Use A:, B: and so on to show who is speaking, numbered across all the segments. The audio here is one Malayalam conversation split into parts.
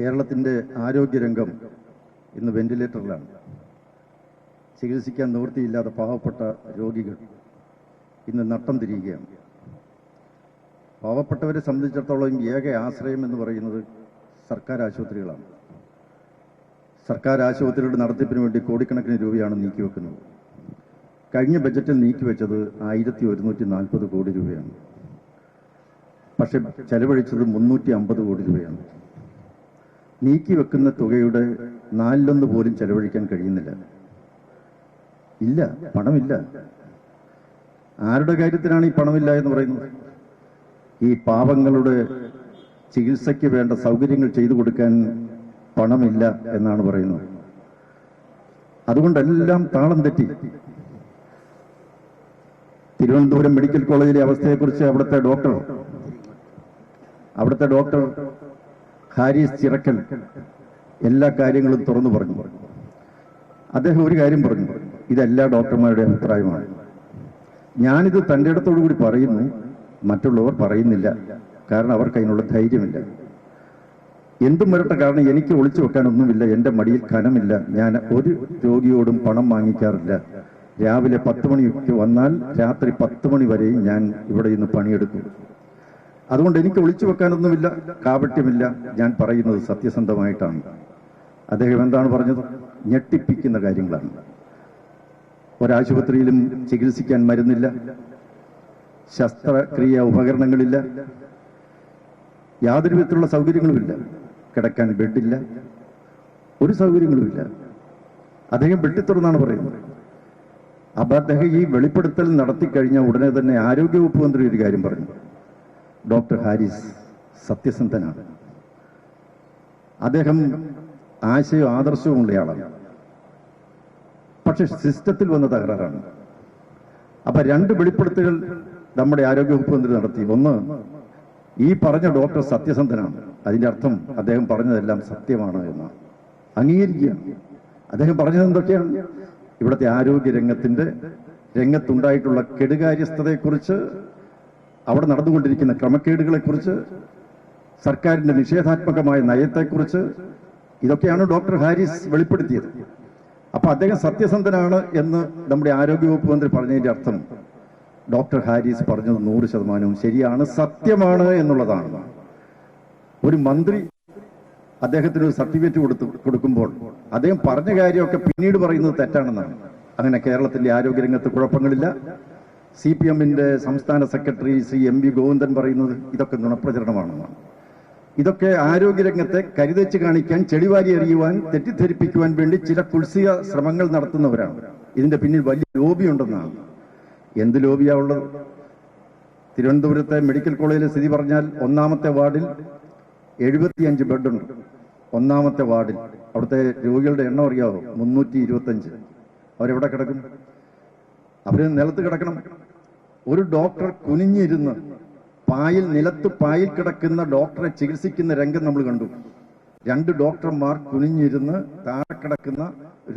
A: കേരളത്തിന്റെ ആരോഗ്യരംഗം ഇന്ന് വെന്റിലേറ്ററിലാണ്. ചികിത്സിക്കാൻ നിവൃത്തിയില്ലാത്ത പാവപ്പെട്ട രോഗികൾ ഇന്ന് നട്ടം തിരിയുകയാണ്. പാവപ്പെട്ടവരെ സംബന്ധിച്ചിടത്തോളം ഏക ആശ്രയം എന്ന് പറയുന്നത് സർക്കാർ ആശുപത്രികളാണ്. സർക്കാർ ആശുപത്രികളുടെ നടത്തിപ്പിന് വേണ്ടി കോടിക്കണക്കിന് രൂപയാണ് നീക്കിവെക്കുന്നത്. കഴിഞ്ഞ ബജറ്റിൽ നീക്കിവെച്ചത് ആയിരത്തി ഒരുന്നൂറ്റി നാൽപ്പത് കോടി രൂപയാണ്. പക്ഷെ ചെലവഴിച്ചത് മുന്നൂറ്റി അമ്പത് കോടി രൂപയാണ്. നീക്കിവെക്കുന്ന തുകയുടെ നാലിലൊന്ന് പോലും ചെലവഴിക്കാൻ കഴിയുന്നില്ല. ഇല്ല പണമില്ല. ആരുടെ കാര്യത്തിനാണ് ഈ പണമില്ല എന്ന് പറയുന്നത്? ഈ പാപങ്ങളുടെ ചികിത്സയ്ക്ക് വേണ്ട സൗകര്യങ്ങൾ ചെയ്തു കൊടുക്കാൻ പണമില്ല എന്നാണ് പറയുന്നത്. അതുകൊണ്ടെല്ലാം താളം തെറ്റി. തിരുവനന്തപുരം മെഡിക്കൽ കോളേജിലെ അവസ്ഥയെക്കുറിച്ച് അവിടുത്തെ ഡോക്ടർ അവിടുത്തെ ഡോക്ടർ ഹാരിസ് ചിറക്കൽ എല്ലാ കാര്യങ്ങളും തുറന്നു പറഞ്ഞു. അദ്ദേഹം ഒരു കാര്യം പറഞ്ഞു. ഇതെല്ലാ ഡോക്ടർമാരുടെ അഭിപ്രായമാണ്. ഞാനിത് തന്റെ ഇടത്തോടു കൂടി പറയുന്നു. മറ്റുള്ളവർ പറയുന്നില്ല. കാരണം അവർക്ക് അതിനുള്ള ധൈര്യമില്ല. എന്തും വരട്ടെ. കാരണം എനിക്ക് ഒളിച്ചു വെക്കാനൊന്നുമില്ല. എന്റെ മടിയിൽ ഖനമില്ല ഞാൻ ഒരു രോഗിയോടും പണം വാങ്ങിക്കാറില്ല. രാവിലെ പത്ത് മണിക്ക് വന്നാൽ രാത്രി പത്ത് മണി വരെയും ഞാൻ ഇവിടെ ഇന്ന് പണിയെടുക്കും. അതുകൊണ്ട് എനിക്ക് ഒളിച്ചു വെക്കാനൊന്നുമില്ല കാപട്യമില്ല. ഞാൻ പറയുന്നത് സത്യസന്ധമായിട്ടാണ്. അദ്ദേഹം എന്താണ് പറഞ്ഞത്? ഞെട്ടിപ്പിക്കുന്ന കാര്യങ്ങളാണ്. ഒരാശുപത്രിയിലും ചികിത്സിക്കാൻ മരുന്നില്ല. ശസ്ത്രക്രിയ ഉപകരണങ്ങളില്ല. യാതൊരു വിധത്തിലുള്ള സൗകര്യങ്ങളുമില്ല. കിടക്കാൻ ബെഡില്ല. ഒരു സൗകര്യങ്ങളുമില്ല. അദ്ദേഹം വെട്ടിത്തുറന്നാണ് പറയുന്നത്. അപ്പൊ അദ്ദേഹം ഈ വെളിപ്പെടുത്തൽ നടത്തിക്കഴിഞ്ഞ ഉടനെ തന്നെ ആരോഗ്യവകുപ്പ് മന്ത്രി ഒരു കാര്യം പറഞ്ഞു. ഡോക്ടർ ഹാരിസ് സത്യസന്ധനാണ്. അദ്ദേഹം ആശയവും ആദർശവും ഉള്ളയാളാണ്. പക്ഷെ സിസ്റ്റത്തിൽ വന്ന തകരാറാണ്. അപ്പൊ രണ്ട് വെളിപ്പെടുത്തലുകൾ നമ്മുടെ ആരോഗ്യവകുപ്പ് മന്ത്രി നടത്തി. ഒന്ന് ഈ പറഞ്ഞ ഡോക്ടർ സത്യസന്ധനാണ്. അതിന്റെ അർത്ഥം അദ്ദേഹം പറഞ്ഞതെല്ലാം സത്യമാണ് എന്നാണ് അംഗീകരിക്കുകയാണ്. അദ്ദേഹം പറഞ്ഞത് എന്തൊക്കെയാണ്? ഇവിടുത്തെ ആരോഗ്യ രംഗത്തിന്റെ രംഗത്തുണ്ടായിട്ടുള്ള കെടുകാര്യസ്ഥതയെക്കുറിച്ച് അവിടെ നടന്നുകൊണ്ടിരിക്കുന്ന ക്രമക്കേടുകളെക്കുറിച്ച് സർക്കാരിന്റെ നിഷേധാത്മകമായ നയത്തെക്കുറിച്ച് ഇതൊക്കെയാണ് ഡോക്ടർ ഹാരിസ് വെളിപ്പെടുത്തിയത്. അപ്പൊ അദ്ദേഹം സത്യസന്ധനാണ് എന്ന് നമ്മുടെ ആരോഗ്യവകുപ്പ് മന്ത്രി പറഞ്ഞതിന്റെ അർത്ഥം ഡോക്ടർ ഹാരിസ് പറഞ്ഞത് നൂറ് ശതമാനവും ശരിയാണ് സത്യമാണ് എന്നുള്ളതാണ്. ഒരു മന്ത്രി അദ്ദേഹത്തിന് ഒരു സർട്ടിഫിക്കറ്റ് കൊടുത്തു കൊടുക്കുമ്പോൾ അദ്ദേഹം പറഞ്ഞ കാര്യമൊക്കെ പിന്നീട് പറയുന്നത് തെറ്റാണെന്നാണ്. അങ്ങനെ കേരളത്തിന്റെ ആരോഗ്യരംഗത്ത് കുഴപ്പങ്ങളില്ല. സി പി എമ്മിന്റെ സംസ്ഥാന secretary Shri M V Govindan പറയുന്നത് ഇതൊക്കെ നുണപ്രചരണമാണെന്നാണ് ഇതൊക്കെ ആരോഗ്യരംഗത്തെ കരുതച്ച് കാണിക്കാൻ ചെളിവാരി അറിയുവാൻ തെറ്റിദ്ധരിപ്പിക്കുവാൻ വേണ്ടി ചില കുൽസിക ശ്രമങ്ങൾ നടത്തുന്നവരാണ്. ഇതിന്റെ പിന്നിൽ വലിയ ലോബി ഉണ്ടെന്നാണ് എന്ത് ലോബിയാ ഉള്ളത്? തിരുവനന്തപുരത്തെ മെഡിക്കൽ കോളേജിലെ സ്ഥിതി പറഞ്ഞാൽ ഒന്നാമത്തെ വാർഡിൽ എഴുപത്തിയഞ്ച് ബെഡുണ്ട്. ഒന്നാമത്തെ വാർഡിൽ അവിടുത്തെ രോഗികളുടെ എണ്ണം അറിയാവോ? മുന്നൂറ്റി ഇരുപത്തഞ്ച് അവരെവിടെ കിടക്കും? അവർ നിലത്ത് കിടക്കണം. ഒരു ഡോക്ടർ കുനിഞ്ഞിരുന്ന് പായിൽ നിലത്ത് പായിൽ കിടക്കുന്ന ഡോക്ടറെ ചികിത്സിക്കുന്ന രംഗം നമ്മൾ കണ്ടു. രണ്ട് ഡോക്ടർമാർ കുനിഞ്ഞിരുന്ന് താഴെ കിടക്കുന്ന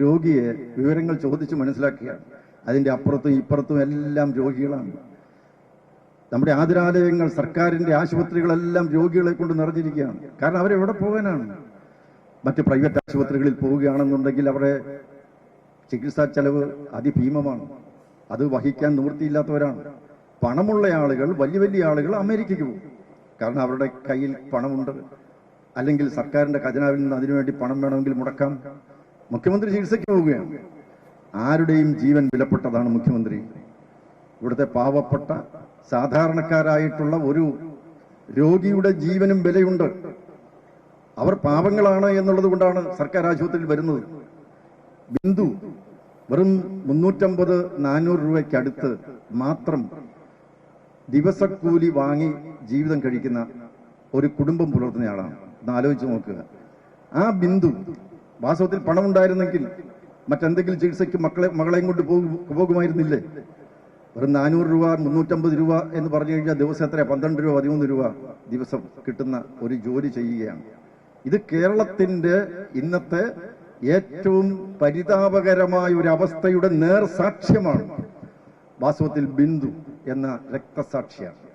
A: രോഗിയെ വിവരങ്ങൾ ചോദിച്ച് മനസ്സിലാക്കുകയാണ് അതിന്റെ അപ്പുറത്തും ഇപ്പുറത്തും എല്ലാം രോഗികളാണ്. നമ്മുടെ ആതുരാലയങ്ങൾ സർക്കാരിന്റെ ആശുപത്രികളെല്ലാം രോഗികളെ കൊണ്ട് നിറഞ്ഞിരിക്കുകയാണ്. കാരണം അവരെവിടെ പോകാനാണ്? മറ്റ് പ്രൈവറ്റ് ആശുപത്രികളിൽ പോവുകയാണെന്നുണ്ടെങ്കിൽ അവരുടെ ചികിത്സാ ചെലവ് അതിഭീമമാണ്. അത് വഹിക്കാൻ നിവൃത്തിയില്ലാത്തവരാണ്. പണമുള്ള ആളുകൾ വലിയ വലിയ ആളുകൾ അമേരിക്കയ്ക്ക് പോകും. കാരണം അവരുടെ കയ്യിൽ പണമുണ്ട്. അല്ലെങ്കിൽ സർക്കാരിന്റെ ഖജനാവിൽ നിന്ന് അതിനുവേണ്ടി പണം വേണമെങ്കിൽ മുടക്കാം. മുഖ്യമന്ത്രി ചികിത്സയ്ക്ക് പോവുകയാണ്. ആരുടെയും ജീവൻ വിലപ്പെട്ടതാണ് മുഖ്യമന്ത്രി. ഇവിടുത്തെ പാവപ്പെട്ട സാധാരണക്കാരായിട്ടുള്ള ഒരു രോഗിയുടെ ജീവനും വിലയുണ്ട്. അവർ പാവങ്ങളാണ് എന്നുള്ളത് കൊണ്ടാണ് സർക്കാർ ആശുപത്രിയിൽ വരുന്നത്. ബിന്ദു വെറും മുന്നൂറ്റമ്പത് നാനൂറ് രൂപയ്ക്കടുത്ത് മാത്രം ദിവസക്കൂലി വാങ്ങി ജീവിതം കഴിക്കുന്ന ഒരു കുടുംബം പുലർത്തുന്നയാളാണ്. ഒന്ന് ആലോചിച്ച് നോക്കുക. ആ ബിന്ദു വാസ്തവത്തിൽ പണമുണ്ടായിരുന്നെങ്കിൽ മറ്റെന്തെങ്കിലും ചികിത്സയ്ക്ക് മക്കളെ മകളെയും കൊണ്ട് പോകും പോകുമായിരുന്നില്ലേ? വെറും നാനൂറ് രൂപ മുന്നൂറ്റമ്പത് രൂപ എന്ന് പറഞ്ഞു കഴിഞ്ഞാൽ ദിവസം എത്ര പന്ത്രണ്ട് രൂപ പതിമൂന്ന് രൂപ ദിവസം കിട്ടുന്ന ഒരു ജോലി ചെയ്യുകയാണ്. ഇത് കേരളത്തിന്റെ ഇന്നത്തെ ഏറ്റവും പരിതാപകരമായ ഒരു അവസ്ഥയുടെ നേർ സാക്ഷ്യമാണ് വാസ്തവത്തിൽ ബിന്ദു എന്ന രക്തസാക്ഷിയാണ്.